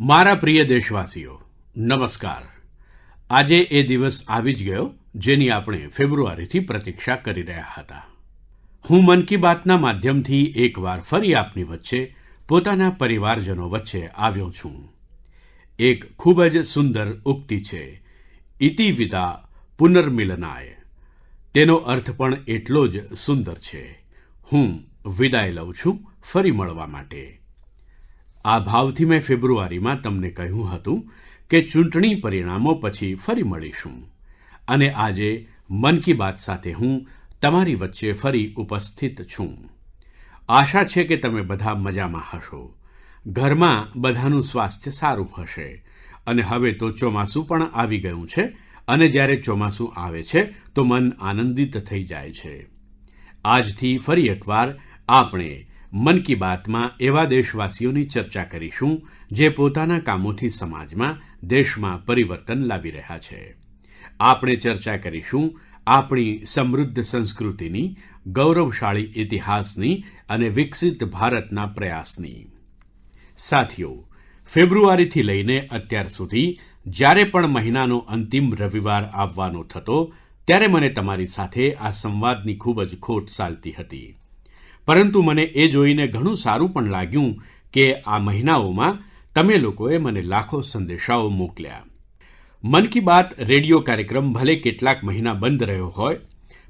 મારા પ્રિય દેશવાસીઓ, નમસ્કાર. આજે એ દિવસ આવી જ ગયો જેની આપણે ફેબ્રુઆરીથી પ્રતીક્ષા કરી રહ્યા હતા. હું મન કી બાતના માધ્યમથી એકવાર ફરી આપની વચ્ચે પોતાના પરિવારજનો વચ્ચે આવ્યો છું. એક ખૂબ જ સુંદર ઉક્તિ છે, ઇતિ વિદા પુનર્મિલનાય તેનો અર્થ પણ એટલો જ સુંદર છે. હું વિદાય લઉં છું ફરી મળવા માટે. આ ભાવથી મેં ફેબ્રુઆરીમાં તમને કહ્યું હતું કે ચૂંટણી પરિણામો પછી ફરી મળીશું. અને આજે મન કી બાત સાથે હું તમારી વચ્ચે ફરી ઉપસ્થિત છું. આશા છે કે તમે બધા મજામાં હશો. ઘરમાં બધાનું સ્વાસ્થ્ય સારું હશે. અને હવે તો ચોમાસું પણ આવી ગયું છે અને જ્યારે ચોમાસું આવે છે તો મન આનંદિત થઈ જાય છે. આજથી ફરી એકવાર આપણે મન કી બાતમાં એવા દેશવાસીઓની ચર્ચા કરીશું જે પોતાના કામોથી સમાજમાં, દેશમાં પરિવર્તન લાવી રહ્યા છે. આપણે ચર્ચા કરીશું આપણી સમૃદ્ધ સંસ્કૃતિની, ગૌરવશાળી ઇતિહાસની અને વિકસિત ભારતના પ્રયાસની. સાથીઓ, ફેબ્રુઆરીથી લઈને અત્યાર સુધી જ્યારે પણ મહિનાનો અંતિમ રવિવાર આવવાનો થતો, ત્યારે મને તમારી સાથે આ સંવાદની ખૂબ જ ખોટ ચાલતી હતી. પરંતુ મને એ જોઈને ઘણું સારું પણ લાગ્યું કે આ મહિનાઓમાં તમે લોકોએ મને લાખો સંદેશાઓ મોકલ્યા. મન કી બાત રેડિયો કાર્યક્રમ ભલે કેટલાક મહિના બંધ રહ્યો હોય,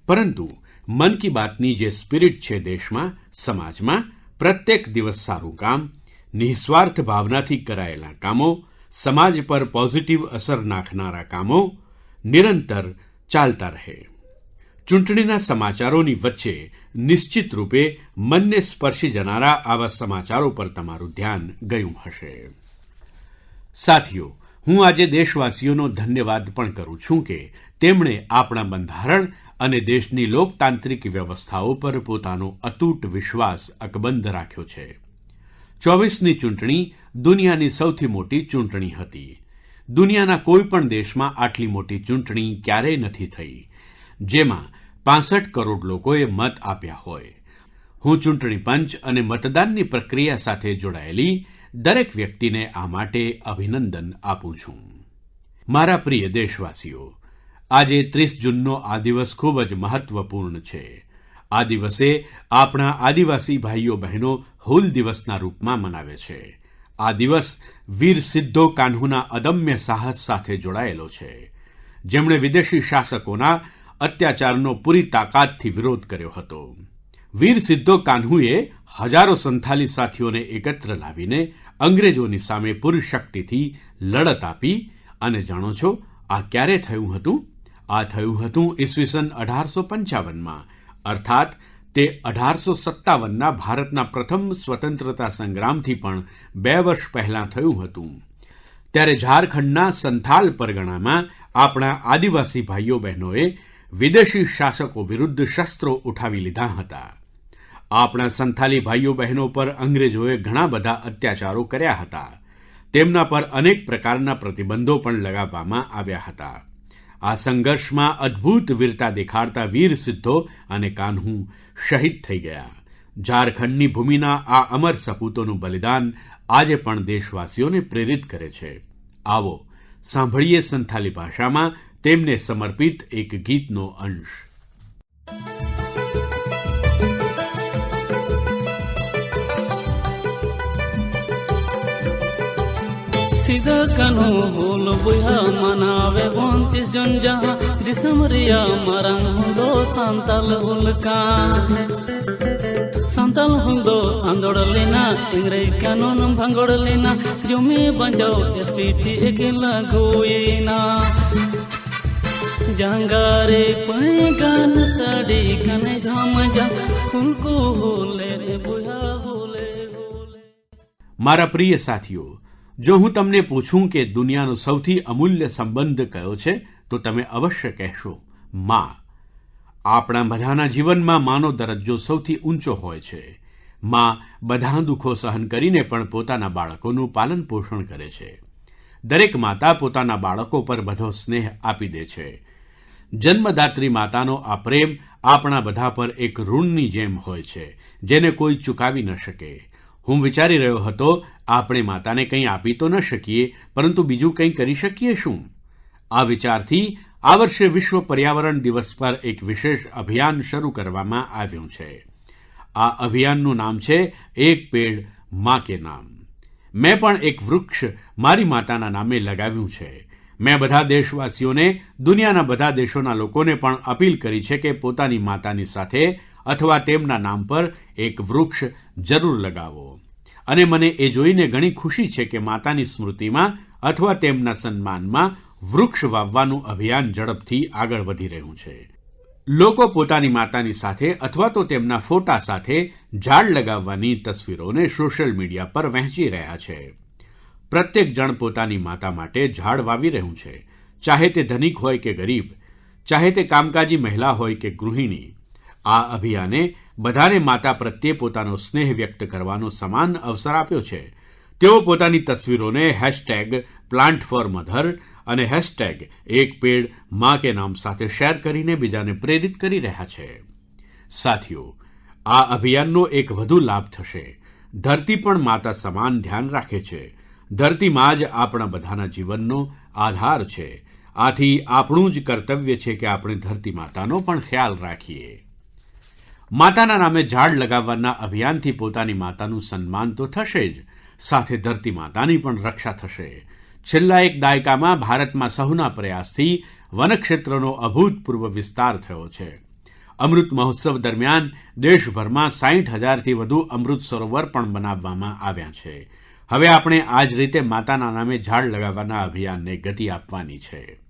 પરંતુ મન કી બાતની જે સ્પિરિટ છે દેશમાં, સમાજમાં, પ્રત્યેક દિવસ સારું કામ, નિઃસ્વાર્થ ભાવનાથી કરાયેલા કામો, સમાજ પર પોઝિટિવ અસર નાખનારા કામો, નિરંતર ચાલતા રહે. ચૂંટણીના સમાચારોની વચ્ચે નિશ્ચિત રૂપે મનને સ્પર્શી જનારા આવા સમાચારો પર તમારું ધ્યાન ગયું હશે. સાથીઓ, હું આજે દેશવાસીઓનો ધન્યવાદ પણ કરું છું કે તેમણે આપણા બંધારણ અને દેશની લોકતાંત્રિક વ્યવસ્થાઓ પર પોતાનો અતૂટ વિશ્વાસ અકબંધ રાખ્યો છે. ચોવીસની ચૂંટણી દુનિયાની સૌથી મોટી ચૂંટણી હતી. દુનિયાના કોઈ પણ દેશમાં આટલી મોટી ચૂંટણી ક્યારેય નથી થઈ. જેમાં પાંસઠ કરોડ લોકોએ મત આપ્યા હોય. હું ચૂંટણી પંચ અને મતદાનની પ્રક્રિયા સાથે જોડાયેલી દરેક વ્યક્તિને આ માટે અભિનંદન આપું છું. મારા પ્રિય દેશવાસીઓ, આજે ત્રીસ જૂનનો આ દિવસ ખૂબ જ મહત્ત્વપૂર્ણ છે. આ દિવસે આપણા આદિવાસી ભાઈઓ બહેનો હુલ દિવસના રૂપમાં મનાવે છે. આ દિવસ વીર સિદ્ધો કાન્હુના અદમ્ય સાહસ સાથે જોડાયેલો છે. જેમણે વિદેશી શાસકોના અત્યાચારનો પૂરી તાકાતથી વિરોધ કર્યો હતો. વીર સિદ્ધો કાન્હુએ હજારો સંથાલી સાથીઓને એકત્ર લાવીને અંગ્રેજોની સામે પૂરી શક્તિથી લડત આપી અને જાણો છો, આ ક્યારે થયું હતું? આ થયું હતું ઈસવીસન અઢારસો પંચાવનમાં. અર્થાત, તે અઢારસો સત્તાવનના ભારતના પ્રથમ સ્વતંત્રતા સંગ્રામથી પણ બે વર્ષ પહેલાં થયું હતું. ત્યારે ઝારખંડના સંથાલ પરગણામાં આપણા આદિવાસી ભાઈઓ બહેનોએ વિદેશી શાસકો વિરુદ્ધ શસ્ત્રો ઉઠાવી લીધા હતા. આપણા સંથાલી ભાઈઓ બહેનો પર અંગ્રેજોએ ઘણા બધા અત્યાચારો કર્યા હતા. તેમના પર અનેક પ્રકારના પ્રતિબંધો પણ લગાવવામાં આવ્યા હતા. આ સંઘર્ષમાં અદ્ભુત વીરતા દેખાડતા વીર સિદ્ધો અને કાન્હુ શહીદ થઈ ગયા. ઝારખંડની ભૂમિના આ અમર સપૂતોનું બલિદાન આજે પણ દેશવાસીઓને પ્રેરિત કરે છે. આવો, સાંભળીએ સંથાલી ભાષામાં તેમને સમર્પિત એક ગીતનો અંશ ᱥᱤᱫᱟᱹ ᱠᱟᱹᱱᱦᱩ ᱦᱩᱞ ᱵᱚᱭᱦᱟ ᱢᱟᱱᱟᱣᱮ ᱵᱚᱱ ᱛᱤᱥ ᱡᱚᱱ ᱡᱟᱦᱟᱸ ᱫᱤᱥᱚᱢ ᱨᱮᱭᱟᱜ ᱢᱟᱨᱟᱝ ᱦᱩᱞ ᱫᱚ ᱥᱟᱱᱛᱟᱞ ᱦᱩᱞ ᱠᱟᱱ ᱥᱟᱱᱛᱟᱞ ᱦᱩᱞ ᱫᱚ ᱟᱸᱫᱳᱲ ᱞᱮᱱᱟ ᱤᱝᱨᱮᱡᱽ ᱠᱟᱹᱱᱩᱱ ᱵᱷᱟᱸᱜᱚᱲ ᱞᱮᱱᱟ ᱡᱩᱢᱤ ᱵᱟᱧᱪᱟᱣ ᱮᱥᱯᱤᱴᱤ ᱮᱠᱮᱱ ᱞᱟᱹᱜᱩᱭᱮᱱᱟ जंगारे पैगान साड़ी कने घम जा। फुलको होले रे, बुया મારા પ્રિય સાથીઓ, જો હું તમને પૂછું કે દુનિયાનો સૌથી અમૂલ્ય સંબંધ કયો છે, તો તમે અવશ્ય કહેશો, માં. આપણા બધાના જીવનમાં માનો દરજ્જો સૌથી ઊંચો હોય છે. માં બધા દુઃખો સહન કરીને પણ પોતાના બાળકોનું પાલન પોષણ કરે છે. દરેક માતા પોતાના બાળકો પર બધો સ્નેહ આપી દે છે. જન્મદાત્રી માતાનો આ પ્રેમ આપણા બધા પર એક ઋણની જેમ હોય છે, જેને કોઈ ચૂકાવી ન શકે. હું વિચારી રહ્યો હતો, આપણે માતાને કંઈ આપી તો ન શકીએ, પરંતુ બીજું કંઈ કરી શકીએ શું? આ વિચારથી આ વર્ષે વિશ્વ પર્યાવરણ દિવસ પર એક વિશેષ અભિયાન શરૂ કરવામાં આવ્યું છે. આ અભિયાનનું નામ છે એક પેડ, મા કે નામ. મેં પણ એક વૃક્ષ મારી માતાના નામે લગાવ્યું છે. મેં બધા દેશવાસીઓને, દુનિયાના બધા દેશોના લોકોને પણ અપીલ કરી છે કે પોતાની માતાની સાથે અથવા તેમના નામ પર એક વૃક્ષ જરૂર લગાવો. અને મને એ જોઈને ઘણી ખુશી છે કે માતાની સ્મૃતિમાં અથવા તેમના સન્માનમાં વૃક્ષ વાવવાનું અભિયાન ઝડપથી આગળ વધી રહ્યું છે. લોકો પોતાની માતાની સાથે અથવા તો તેમના ફોટા સાથે ઝાડ લગાવવાની તસવીરોને સોશિયલ મીડિયા પર વહેંચી રહ્યા છે. પ્રત્યેક જણ પોતાની માતા માટે ઝાડ વાવી રહ્યું છે. ચાહે તે ધનિક હોય કે ગરીબ, ચાહે તે કામકાજી મહિલા હોય કે ગૃહિણી, આ અભિયાને બધાને માતા પ્રત્યે પોતાનો સ્નેહ વ્યક્ત કરવાનો સમાન અવસર આપ્યો છે. તેઓ પોતાની તસવીરોને હેશટેગ પ્લાન્ટ ફોર મધર અને હેશટેગ એક પેડ મા કે નામ સાથે શેર કરીને બીજાને પ્રેરિત કરી રહ્યા છે. સાથીઓ, આ અભિયાનનો એક વધુ લાભ થશે. ધરતી પણ માતા સમાન ધ્યાન રાખે છે. ધરતી માં જ આપણા બધાના જીવનનો આધાર છે. આથી આપણું જ કર્તવ્ય છે કે આપણે ધરતી માતાનો પણ ખ્યાલ રાખીએ. માતાના નામે ઝાડ લગાવવાના અભિયાનથી પોતાની માતાનું સન્માન તો થશે જ. સાથે ધરતી માતાની પણ રક્ષા થશે. છેલ્લા એક દાયકામાં ભારતમાં સહુના પ્રયાસથી વનક્ષેત્રનો અભૂતપૂર્વ વિસ્તાર થયો છે. અમૃત મહોત્સવ દરમિયાન દેશભરમાં સાઠ હજારથી વધુ અમૃત સરોવર પણ બનાવવામાં આવ્યા છે. હવે આપણે આ જ રીતે માતાના નામે ઝાડ લગાવવાના અભિયાનને ગતિ આપવાની છે.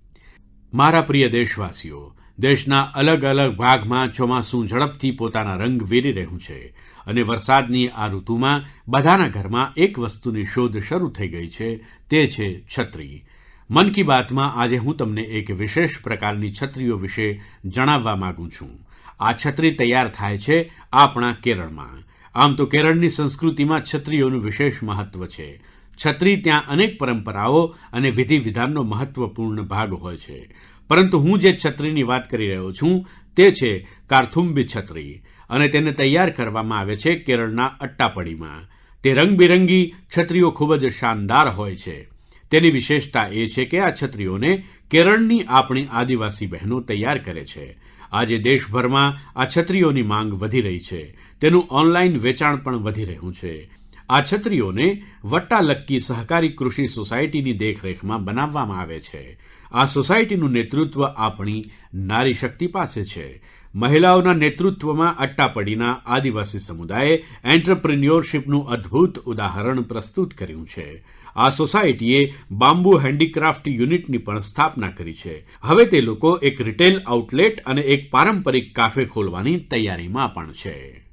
મારા પ્રિય દેશવાસીઓ, દેશના અલગ અલગ ભાગમાં ચોમાસું ઝડપથી પોતાના રંગ વેરી રહ્યું છે અને વરસાદની આ ઋતુમાં બધાના ઘરમાં એક વસ્તુની શોધ શરૂ થઈ ગઈ છે, તે છે છત્રી. મન કી બાતમાં આજે હું તમને એક વિશેષ પ્રકારની છત્રીઓ વિશે જણાવવા માગું છું. આ છત્રી તૈયાર થાય છે આપણા કેરળમાં. આમ તો કેરળની સંસ્કૃતિમાં છત્રીઓનું વિશેષ મહત્ત્વ છે. છત્રી ત્યાં અનેક પરંપરાઓ અને વિધિ વિધાનનો મહત્ત્વપૂર્ણ ભાગ હોય છે. પરંતુ હું જે છત્રીની વાત કરી રહ્યો છું, તે છે કારથુંબી છત્રી અને તેને તૈયાર કરવામાં આવે છે કેરળના અટ્ટાપડીમાં. તે રંગબેરંગી છત્રીઓ ખૂબ જ શાનદાર હોય છે. તેની વિશેષતા એ છે કે આ છત્રીઓને કેરળની આપણી આદિવાસી બહેનો તૈયાર કરે છે. આજે દેશભરમાં આ છત્રીઓની માંગ વધી રહી છે. તેનું ઓનલાઈન વેચાણ પણ વધી રહ્યું છે. આ છત્રીઓને વટ્ટાલક્કી સહકારી કૃષિ સોસાયટીની દેખરેખમાં બનાવવામાં આવે છે. આ સોસાયટીનું નેતૃત્વ આપણી નારી શક્તિ પાસે છે. મહિલાઓના નેતૃત્વમાં અટ્ટાપડીના આદિવાસી સમુદાયે એન્ટરપ્રિન્યોરશીપનું અદ્ભુત ઉદાહરણ પ્રસ્તુત કર્યું છે. આ સોસાયટીએ બામ્બુ હેન્ડીક્રાફ્ટ યુનિટની પણ સ્થાપના કરી છે. હવે તે લોકો એક રિટેલ આઉટલેટ અને એક પારંપરિક કાફે ખોલવાની તૈયારીમાં પણ છે.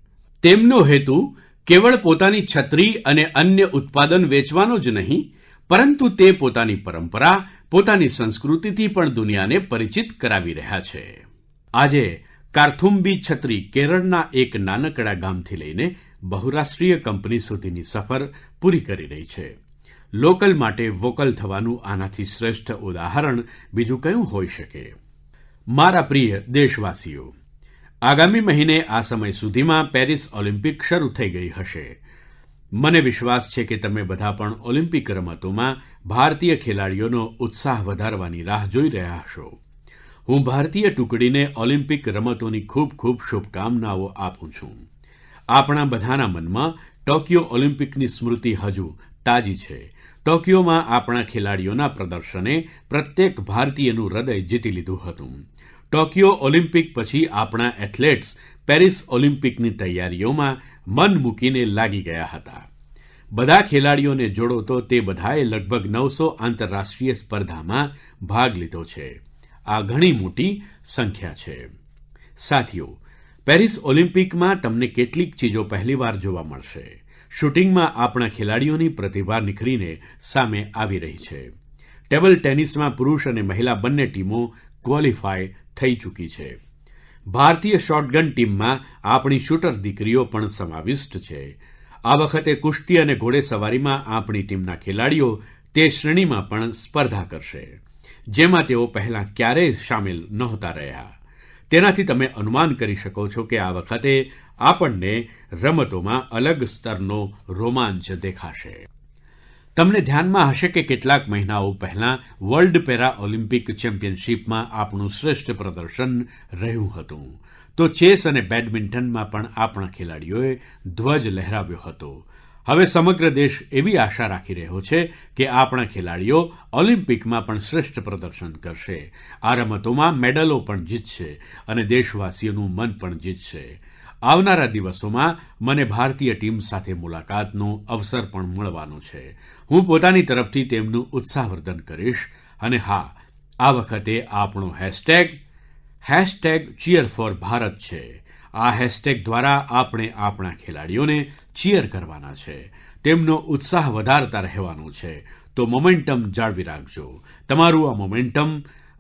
તેમનો હેતુ કેવળ પોતાની છત્રી અને અન્ય ઉત્પાદન વેચવાનો જ નહીં, પરંતુ તે પોતાની પરંપરા, પોતાની સંસ્કૃતિથી પણ દુનિયાને પરિચિત કરાવી રહ્યા છે. આજે કારથુમ્બી છત્રી કેરળના એક નાનકડા ગામથી લઈને બહુરાષ્ટ્રીય કંપની સુધીની સફર પૂરી કરી રહી છે. લોકલ માટે વોકલ થવાનું આનાથી શ્રેષ્ઠ ઉદાહરણ બીજું કયું હોઈ શકે? મારા પ્રિય દેશવાસીઓ, આગામી મહિને આ સમય સુધીમાં પેરિસ ઓલિમ્પિક શરૂ થઈ ગઈ હશે. મને વિશ્વાસ છે કે તમે બધા પણ ઓલિમ્પિક રમતોમાં ભારતીય ખેલાડીઓનો ઉત્સાહ વધારવાની રાહ જોઈ રહ્યા હશો. હું ભારતીય ટુકડીને ઓલિમ્પિક રમતોની ખૂબ ખૂબ શુભકામનાઓ આપું છું. આપણા બધાના મનમાં ટોક્યો ઓલિમ્પિકની સ્મૃતિ હજુ તાજી છે. ટોક્યોમાં આપણા ખેલાડીઓના પ્રદર્શને પ્રત્યેક ભારતીયનું હૃદય જીતી લીધું હતું. ટોક્યો ઓલિમ્પિક પછી આપણા એથ્લેટ્સ પેરિસ ઓલિમ્પિકની તૈયારીઓમાં મન મૂકીને લાગી ગયા હતા. બધા ખેલાડીઓને જોડો તો તે બધાએ લગભગ નવસો આંતરરાષ્ટ્રીય સ્પર્ધામાં ભાગ લીધો છે. આ ઘણી મોટી સંખ્યા છે. સાથીઓ, પેરિસ ઓલિમ્પિકમાં તમને કેટલીક ચીજો પહેલીવાર જોવા મળશે. શૂટિંગમાં આપણા ખેલાડીઓની પ્રતિભા નિખરીને સામે આવી રહી છે. ટેબલ ટેનિસમાં પુરુષ અને મહિલા બંને ટીમો ક્વોલિફાય થઈ ચૂકી છે. ભારતીય શોટગન ટીમમાં આપણી શૂટર દીકરીઓ પણ સમાવિષ્ટ છે. આ વખતે કુશ્તી અને ઘોડેસવારીમાં આપણી ટીમના ખેલાડીઓ તે શ્રેણીમાં પણ સ્પર્ધા કરશે, જેમાં તેઓ પહેલાં ક્યારેય સામેલ નહોતા રહ્યા. તેનાથી તમે અનુમાન કરી શકો છો કે આ વખતે આપણને રમતોમાં અલગ સ્તરનો રોમાંચ દેખાશે. તમને ધ્યાનમાં હશે કે કેટલાક મહિનાઓ પહેલાં વર્લ્ડ પેરા ઓલિમ્પિક ચેમ્પિયનશિપમાં આપણું શ્રેષ્ઠ પ્રદર્શન રહ્યું હતું. તો ચેસ અને બેડમિન્ટનમાં પણ આપણા ખેલાડીઓએ ધ્વજ લહેરાવ્યો હતો. હવે સમગ્ર દેશ એવી આશા રાખી રહ્યો છે કે આપણા ખેલાડીઓ ઓલિમ્પિકમાં પણ શ્રેષ્ઠ પ્રદર્શન કરશે. આ રમતોમાં મેડલો પણ જીતશે અને દેશવાસીઓનું મન પણ જીતશે. આવનારા દિવસોમાં મને ભારતીય ટીમ સાથે મુલાકાતનો અવસર પણ મળવાનો છે. હું પોતાની તરફથી તેમનું ઉત્સાહવર્ધન કરીશ. અને હા, આ વખતે આપણો hashtag hashtag cheer for Bharat છે. આ હેશટેગ દ્વારા આપણે આપણા ખેલાડીઓને ચીયર કરવાના છે તેમનો ઉત્સાહ વધારતા રહેવાનો છે તો મોમેન્ટમ જાળવી રાખજો તમારું આ મોમેન્ટમ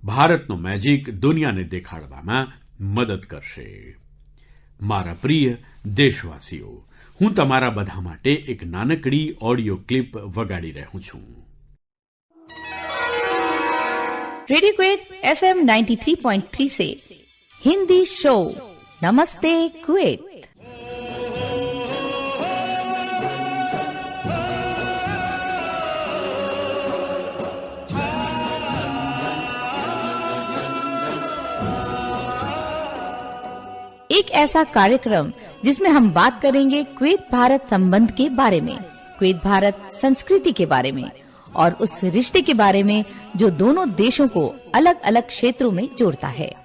ભારતનો મેજિક દુનિયાને દેખાડવામાં મદદ કરશે મારા પ્રિય દેશવાસીઓ હું તમારા બધા માટે એક નાનકડી ઓડિયો ક્લિપ વગાડી રહ્યો છું radio क्वेट F M ninety three point three से हिंदी शो नमस्ते कुवैत एक ऐसा कार्यक्रम जिसमें हम बात करेंगे कुवैत भारत संबंध के बारे में कुवैत भारत संस्कृति के बारे में और उस रिश्ते के बारे में जो दोनों देशों को अलग अलग क्षेत्रों में जोड़ता है।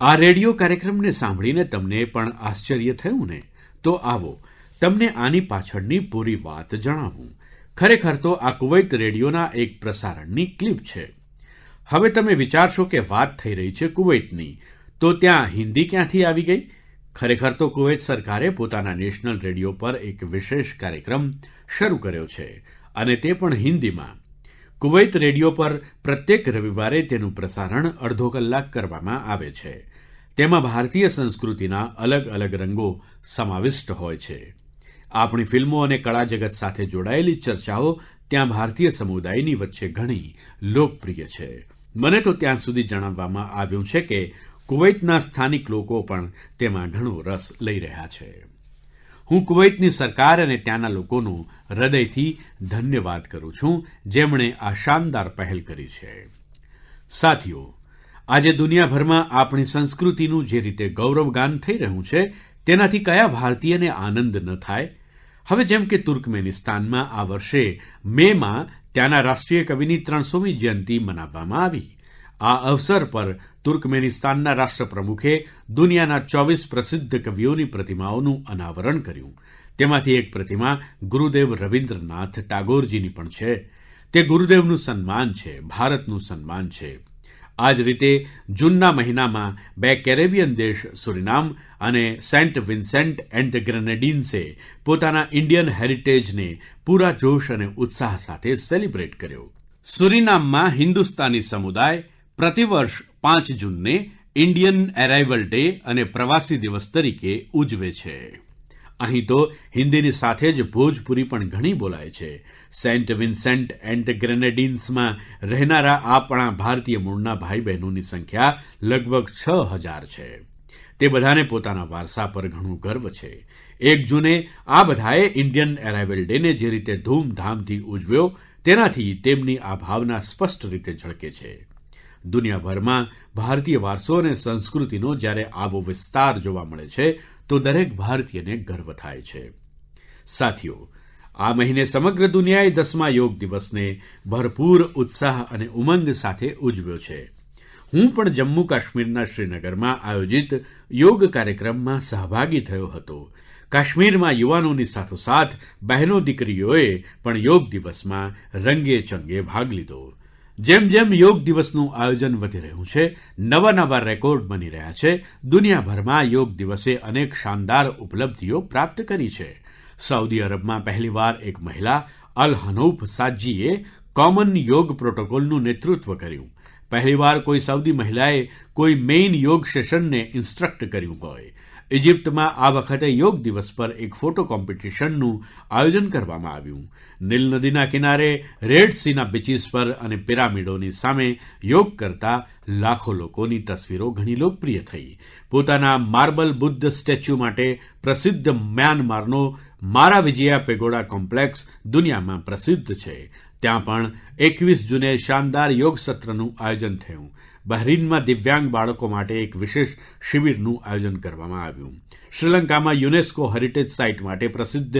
આ રેડિયો કાર્યક્રમને સાંભળીને તમને પણ આશ્ચર્ય થયું ને? તો આવો, તમને આની પાછળની પૂરી વાત જણાવું. ખરેખર તો આ કુવૈત રેડિયોના એક પ્રસારણની ક્લિપ છે. હવે તમે વિચારશો કે વાત થઈ રહી છે કુવૈતની. તો ત્યાં હિન્દી ક્યાંથી આવી ગઈ? ખરેખર તો કુવૈત સરકારે પોતાના નેશનલ રેડિયો પર એક વિશેષ કાર્યક્રમ શરૂ કર્યો છે અને તે પણ હિન્દીમાં. કુવૈત રેડિયો પર પ્રત્યેક રવિવારે તેનું પ્રસારણ અડધો કલાક કરવામાં આવે છે. તેમાં ભારતીય સંસ્કૃતિના અલગ અલગ રંગો સમાવિષ્ટ હોય છે. આપણી ફિલ્મો અને કળા જગત સાથે જોડાયેલી ચર્ચાઓ ત્યાં ભારતીય સમુદાયની વચ્ચે ઘણી લોકપ્રિય છે. મને તો ત્યાં સુધી જણાવવામાં આવ્યું છે કે કુવૈતના સ્થાનિક લોકો પણ તેમાં ઘણો રસ લઈ રહ્યા છે. હું કુવૈતની સરકાર અને ત્યાંના લોકોનો હૃદયથી ધન્યવાદ કરું છું, જેમણે આ શાનદાર પહેલ કરી છે. સાથીઓ, આજે દુનિયાભરમાં આપણી સંસ્કૃતિનું જે રીતે ગૌરવગાન થઈ રહ્યું છે, તેનાથી કયા ભારતીયને આનંદ ન થાય? હવે જેમ કે તુર્કમેનિસ્તાનમાં આ વર્ષે મેમાં ત્યાંના રાષ્ટ્રીય કવિની ત્રણસોમી જયંતિ મનાવવામાં આવી. આ અવસર પર તુર્કમેનિસ્તાનના રાષ્ટ્રપ્રમુખે દુનિયાના ચોવીસ પ્રસિદ્ધ કવિઓની પ્રતિમાઓનું અનાવરણ કર્યું. તેમાંથી એક પ્રતિમા ગુરુદેવ રવિન્દ્રનાથ ટાગોરજીની પણ છે. તે ગુરુદેવનું સન્માન છે, ભારતનું સન્માન છે. આ જ રીતે જૂનના મહિનામાં બે કેરેબિયન દેશ સુરિનામ અને સેન્ટ વિન્સેન્ટ એન્ડ ગ્રેનેડિન્સે પોતાના ઇન્ડિયન હેરિટેજને પૂરા જોશ અને ઉત્સાહ સાથે સેલિબ્રેટ કર્યો. સુરિનામમાં હિન્દુસ્તાની સમુદાય પ્રતિવર્ષ પાંચ જૂનને ઇન્ડિયન એરાઇવલ ડે અને પ્રવાસી દિવસ તરીકે ઉજવે છે. અહીં તો હિન્દીની સાથે જ ભોજપુરી પણ ઘણી બોલાય છે. સેન્ટ વિન્સેન્ટ એન્ડ ગ્રેનેડિન્સમાં રહેનારા આપણા ભારતીય મૂળના ભાઈ બહેનોની સંખ્યા લગભગ છ હજાર છે. તે બધાને પોતાના વારસા પર ઘણું ગર્વ છે. એક જૂને આ બધાએ ઇન્ડિયન એરાઇવલ ડેને જે રીતે ધૂમધામથી ઉજવ્યો, તેનાથી તેમની આ ભાવના સ્પષ્ટ રીતે ઝળકે છે. દુનિયાભરમાં ભારતીય વારસો અને સંસ્કૃતિનો જ્યારે આવો વિસ્તાર જોવા મળે છે, તો દરેક ભારતીયને ગર્વ થાય છે. સાથીઓ, આ મહિને સમગ્ર દુનિયાએ દસમા યોગ દિવસને ભરપૂર ઉત્સાહ અને ઉમંગ સાથે ઉજવ્યો છે. હું પણ જમ્મુ કાશ્મીરના શ્રીનગરમાં આયોજિત યોગ કાર્યક્રમમાં સહભાગી થયો હતો. કાશ્મીરમાં યુવાનોની સાથોસાથ બહેનો દીકરીઓએ પણ યોગ દિવસમાં રંગે ચંગે ભાગ લીધો. જેમ જેમ યોગ દિવસનું આયોજન વધી રહ્યું છે, નવા નવા રેકોર્ડ બની રહ્યા છે, દુનિયાભરમાં યોગ દિવસે અનેક શાનદાર ઉપલબ્ધિઓ પ્રાપ્ત કરી છે. સાઉદી અરબમાં પહેલીવાર એક મહિલા, અલ હનૌફ સાજીએ કોમન યોગ પ્રોટોકોલનું નેતૃત્વ કર્યું. પહેલીવાર કોઈ સાઉદી મહિલાએ કોઈ મેઇન યોગ સેશનને ઇન્સ્ટ્રક્ટ કર્યું હોય. ઇજિપ્તમાં આ વખતે યોગ દિવસ પર એક ફોટો કોમ્પિટિશનનું આયોજન કરવામાં આવ્યું. નીલ નદીના કિનારે રેડ સીના બીચીસ પર અને પિરામિડોની સામે યોગ કરતા લાખો લોકોની તસવીરો ઘણી લોકપ્રિય થઈ. પોતાના માર્બલ બુદ્ધ સ્ટેચ્યુ માટે પ્રસિદ્ધ મ્યાનમારનો મારા વિજયા પેગોડા કોમ્પ્લેક્સ દુનિયામાં પ્રસિદ્ધ છે. ત્યાં પણ એકવીસ જૂને શાનદાર યોગ સત્રનું આયોજન થયું. બહરીનમાં દિવ્યાંગ બાળકો માટે એક વિશેષ શિબિરનું આયોજન કરવામાં આવ્યું. શ્રીલંકામાં યુનેસ્કો હેરિટેજ સાઇટ માટે પ્રસિદ્ધ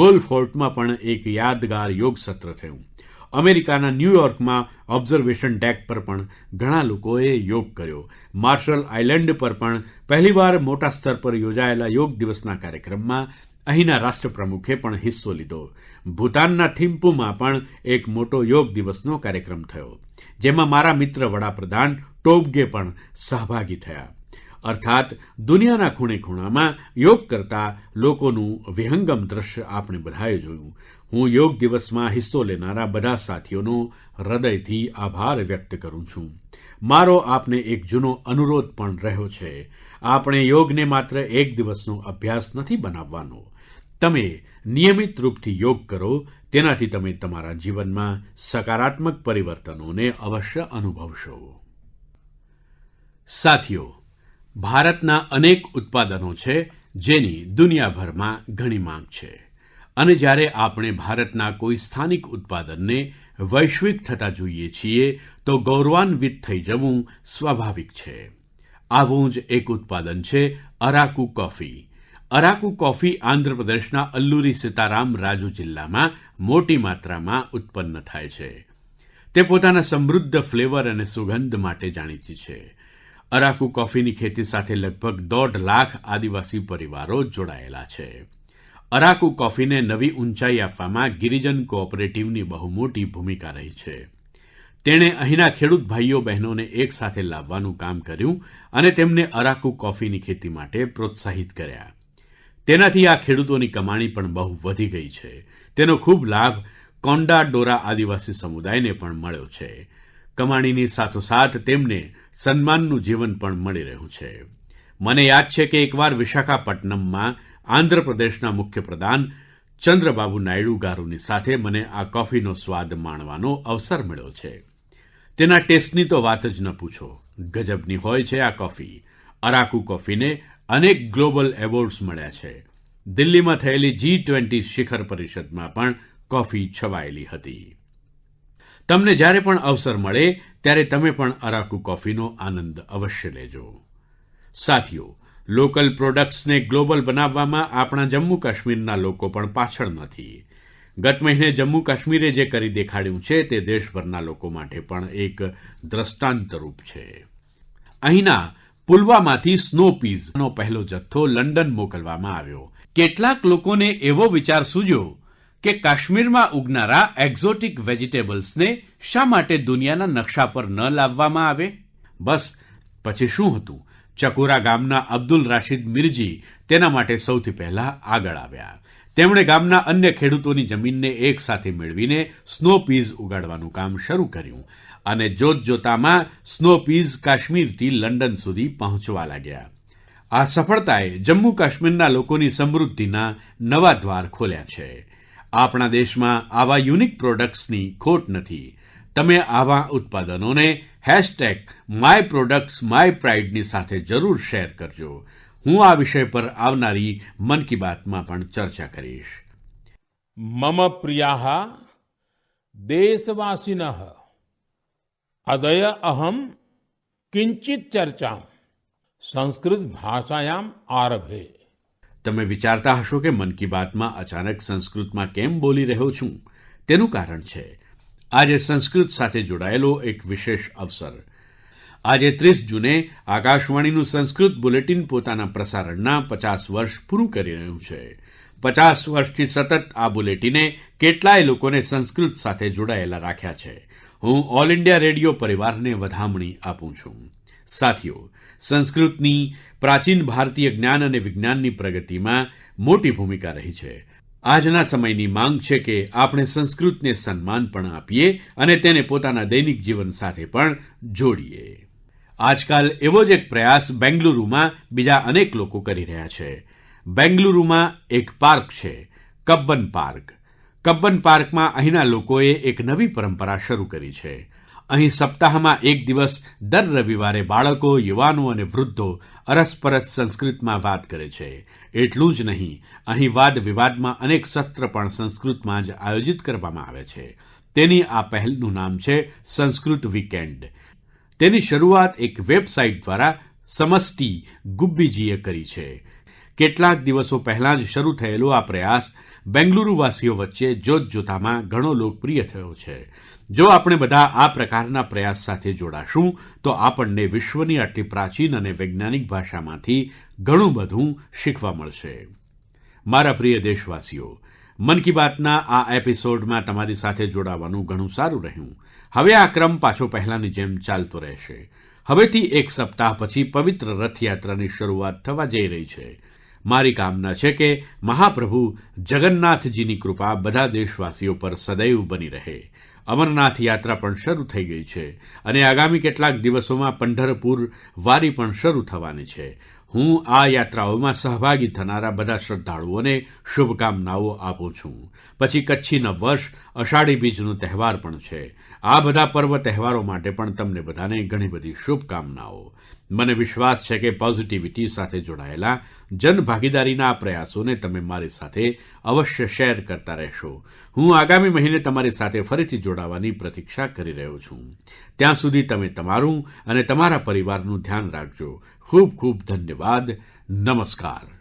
ગોલ ફોર્ટમાં પણ એક યાદગાર યોગ સત્ર થયું. અમેરિકાના ન્યૂયોર્કમાં ઓબ્ઝર્વેશન ડેક પર પણ ઘણા લોકોએ યોગ કર્યો. માર્શલ આઇલેન્ડ પર પણ પહેલીવાર મોટા સ્તર પર યોજાયેલા યોગ દિવસના કાર્યક્રમમાં અહીંના રાષ્ટ્રપ્રમુખે પણ હિસ્સો લીધો. ભૂતાનના થિમ્પુમાં પણ એક મોટો યોગ દિવસનો કાર્યક્રમ થયો, જેમાં મારા મિત્ર વડાપ્રધાન ટોબગે પણ સહભાગી થયા. અર્થાત, દુનિયાના ખૂણે ખૂણામાં યોગ કરતા લોકોનું વિહંગમ દૃશ્ય આપણે બધાએ જોયું. હું યોગ દિવસમાં હિસ્સો લેનારા બધા સાથીઓનો હૃદયથી આભાર વ્યક્ત કરું છું. મારો આપને એક જૂનો અનુરોધ પણ રહ્યો છે. આપણે યોગને માત્ર એક દિવસનો અભ્યાસ નથી બનાવવાનો. તમે નિયમિત રૂપથી યોગ કરો, તેનાથી તમે તમારા જીવનમાં સકારાત્મક પરિવર્તનોને અવશ્ય અનુભવશો. સાથીઓ, ભારતના અનેક ઉત્પાદનો છે જેની દુનિયાભરમાં ઘણી માંગ છે. અને જ્યારે આપણે ભારતના કોઈ સ્થાનિક ઉત્પાદનને વૈશ્વિક થતા જોઈએ છીએ, તો ગૌરવાન્વિત થઈ જવું સ્વાભાવિક છે. આવું જ એક ઉત્પાદન છે અરાકુ કોફી અરાકુ કોફી આંધ્રપ્રદેશના અલ્લુરી સીતારામ રાજુ જિલ્લામાં મોટી માત્રામાં ઉત્પન્ન થાય છે. તે પોતાના સમૃદ્ધ ફ્લેવર અને સુગંધ માટે જાણીતી છે. અરાકુ કોફીની ખેતી સાથે લગભગ દોઢ લાખ આદિવાસી પરિવારો જોડાયેલા છે. અરાકુ કોફીને નવી ઊંચાઈ આપવામાં ગિરિજન કોઓપરેટિવની બહુ મોટી ભૂમિકા રહી છે. તેણે અહીંના ખેડૂત ભાઈઓ બહેનોને એકસાથે લાવવાનું કામ કર્યું અને તેમને અરાકુ કોફીની ખેતી માટે પ્રોત્સાહિત કર્યા. તેનાથી આ ખેડૂતોની કમાણી પણ બહુ વધી ગઈ છે. તેનો ખૂબ લાભ કોંડા ડોરા આદિવાસી સમુદાયને પણ મળ્યો છે. કમાણીની સાથોસાથ તેમને સન્માનનું જીવન પણ મળી રહ્યું છે. મને યાદ છે કે એકવાર વિશાખાપટ્ટનમમાં આંધ્રપ્રદેશના મુખ્યપ્રધાન ચંદ્રબાબુ નાયડુ ગારુની સાથે મને આ કોફીનો સ્વાદ માણવાનો અવસર મળ્યો છે. તેના ટેસ્ટની તો વાત જ ન પૂછો. ગજબની હોય છે આ કોફી. અરાકુ કોફીને અનેક ગ્લોબલ એવોર્ડ્સ મળ્યા છે. દિલ્હીમાં થયેલી જી ટ્વેન્ટી શિખર પરિષદમાં પણ કોફી છવાયેલી હતી. તમને જ્યારે પણ અવસર મળે, ત્યારે તમે પણ અરાકુ કોફીનો આનંદ અવશ્ય લેજો. સાથીઓ, લોકલ પ્રોડક્ટ્સને ગ્લોબલ બનાવવામાં આપણા જમ્મુ કાશ્મીરના લોકો પણ પાછળ નથી. ગત મહિને જમ્મુ કાશ્મીરે જે કરી દેખાડ્યું છે, તે દેશભરના લોકો માટે પણ એક દ્રષ્ટાંતરૂપ છે. અહીંના પુલવામાથી સ્નો પીઝનો પહેલો જથ્થો લંડન મોકલવામાં આવ્યો. કેટલાક લોકોને એવો વિચાર સૂજ્યો કે કાશ્મીરમાં ઉગનારા એક્ઝોટિક વેજીટેબલ્સને શા માટે દુનિયાના નકશા પર ન લાવવામાં આવે? બસ, પછી શું હતું? ચકુરા ગામના અબ્દુલ રાશિદ મિરજી તેના માટે સૌથી પહેલાં આગળ આવ્યા. તેમણે ગામના અન્ય ખેડૂતોની જમીનને એકસાથે મેળવીને સ્નો પીઝ ઉગાડવાનું કામ શરૂ કર્યું. અને જોતજોતામાં સ્નોપીઝ કાશ્મીરથી લંડન સુધી પહોંચવા લાગ્યા. આ સફળતાએ જમ્મુ કાશ્મીરના લોકોની સમૃદ્ધિના નવા દ્વાર ખોલ્યા છે. આપણા દેશમાં આવા યુનિક પ્રોડક્ટ્સની ખોટ નથી. તમે આવા ઉત્પાદનોને હેશટેગ માય પ્રોડક્ટ્સ માય પ્રાઇડની સાથે જરૂર શેર કરજો. હું આ વિષય પર આવનારી મન કી બાતમાં પણ ચર્ચા કરીશ. મમ પ્રિયા દેશવાસીન. अदय अहम किंचित चर्चा संस्कृत भाषायां आरभे તમે વિચારતા હશો કે મન કી બાતમાં અચાનક સંસ્કૃતમાં કેમ બોલી રહ્યો છું તેનું કારણ છે આજે સંસ્કૃત સાથે જોડાયેલો એક વિશેષ અવસર આજે ત્રીસ જૂને આકાશવાણીનું સંસ્કૃત બુલેટિન પોતાના પ્રસારણના પચાસ વર્ષ પૂરું કરી રહ્યું છે પચાસ વર્ષથી સતત આ બુલેટિને કેટલાય લોકોને સંસ્કૃત સાથે જોડાયેલા રાખ્યા છે હું ઓલ ઇન્ડિયા રેડિયો પરિવારને વધામણી આપું છું. સાથીઓ, સંસ્કૃતની પ્રાચીન ભારતીય જ્ઞાન અને વિજ્ઞાનની પ્રગતિમાં મોટી ભૂમિકા રહી છે. આજના સમયની માંગ છે કે આપણે સંસ્કૃતને સન્માન પણ આપીએ અને તેને પોતાના દૈનિક જીવન સાથે પણ જોડીએ. આજકાલ એવો જ એક પ્રયાસ બેંગલુરુમાં બીજા અનેક લોકો કરી રહ્યા છે. બેંગલુરુમાં એક પાર્ક છે, કબ્બન પાર્ક. કબ્બન પાર્કમાં અહીંના લોકોએ એક નવી પરંપરા શરૂ કરી છે. અહીં સપ્તાહમાં એક દિવસ દર રવિવારે બાળકો, યુવાનો અને વૃદ્ધો અરસપરસ સંસ્કૃતમાં વાત કરે છે. એટલું જ નહીં, અહીં વાદ વિવાદમાં અનેક સત્ર પણ સંસ્કૃતમાં જ આયોજિત કરવામાં આવે છે. તેની આ પહેલનું નામ છે સંસ્કૃત વીકેન્ડ. તેની શરૂઆત એક વેબસાઇટ દ્વારા સમષ્ટિ ગુબ્બીજીએ કરી છે. કેટલાક દિવસો પહેલાં જ શરૂ થયેલો આ પ્રયાસ બેંગલુરુવાસીઓ વચ્ચે જોતજોતામાં ઘણો લોકપ્રિય થયો છે. જો આપણે બધા આ પ્રકારના પ્રયાસ સાથે જોડાશું, તો આપણને વિશ્વની આટલી પ્રાચીન અને વૈજ્ઞાનિક ભાષામાંથી ઘણું બધું શીખવા મળશે. મારા પ્રિય દેશવાસીઓ, મન કી બાતના આ એપિસોડમાં તમારી સાથે જોડાવાનું ઘણું સારું રહ્યું. હવે આ ક્રમ પાછો પહેલાંની જેમ ચાલતો રહેશે. હવેથી એક સપ્તાહ પછી પવિત્ર રથયાત્રાની શરૂઆત થવા જઈ રહી છે. મારી કામના છે કે મહાપ્રભુ જગન્નાથજીની કૃપા બધા દેશવાસીઓ પર સદૈવ બની રહે. અમરનાથ યાત્રા પણ શરૂ થઈ ગઈ છે અને આગામી કેટલાક દિવસોમાં પંઢરપુર વારી પણ શરૂ થવાની છે. હું આ યાત્રાઓમાં સહભાગી થનારા બધા શ્રદ્ધાળુઓને શુભકામનાઓ આપું છું. પછી કચ્છી નવ વર્ષ અષાઢી બીજનો તહેવાર પણ છે. આ બધા પર્વ તહેવારો માટે પણ તમને બધાને ઘણી બધી શુભકામનાઓ. મને વિશ્વાસ છે કે પોઝિટિવિટી સાથે જોડાયેલા જનભાગીદારીના આ પ્રયાસોને તમે મારી સાથે અવશ્ય શેર કરતા રહેશો. હું આગામી મહિને તમારી સાથે ફરીથી જોડાવાની પ્રતીક્ષા કરી રહ્યો છું. ત્યાં સુધી તમે તમારું અને તમારા પરિવારનું ધ્યાન રાખજો. ખૂબ ખૂબ ધન્યવાદ. નમસ્કાર.